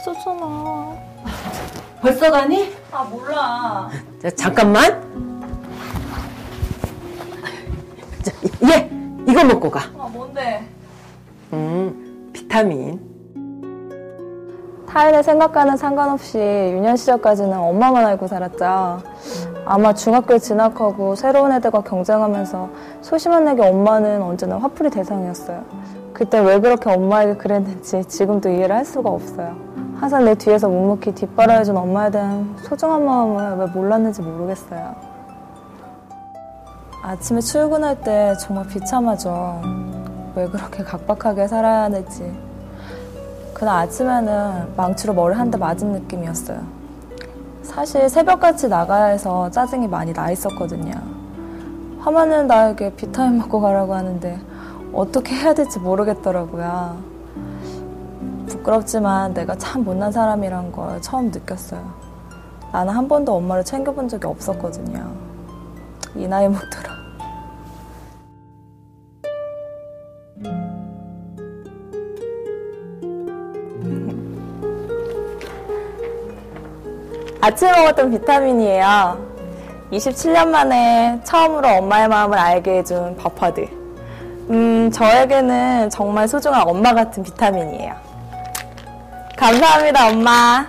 있었잖아. 벌써 가니? 아, 몰라. 자, 잠깐만. 자, 얘 이거 먹고 가. 아, 뭔데? 음, 비타민. 타인의 생각과는 상관없이 유년 시절까지는 엄마만 알고 살았죠. 아마 중학교에 진학하고 새로운 애들과 경쟁하면서 소심한 내게 엄마는 언제나 화풀이 대상이었어요. 그때 왜 그렇게 엄마에게 그랬는지 지금도 이해를 할 수가 없어요. 항상 내 뒤에서 묵묵히 뒷바라해준 엄마에 대한 소중한 마음을 왜 몰랐는지 모르겠어요. 아침에 출근할 때 정말 비참하죠. 왜 그렇게 각박하게 살아야 하는지. 그날 아침에는 망치로 머리 한 대 맞은 느낌이었어요. 사실 새벽같이 나가야 해서 짜증이 많이 나 있었거든요. 화만은 나에게 비타민 먹고 가라고 하는데 어떻게 해야 될지 모르겠더라고요. 부끄럽지만 내가 참 못난 사람이란 걸 처음 느꼈어요. 나는 한 번도 엄마를 챙겨본 적이 없었거든요. 이 나이 먹도록. 아침에 먹었던 비타민이에요. 27년 만에 처음으로 엄마의 마음을 알게 해준 버퍼드. 음, 저에게는 정말 소중한 엄마 같은 비타민이에요. 감사합니다, 엄마.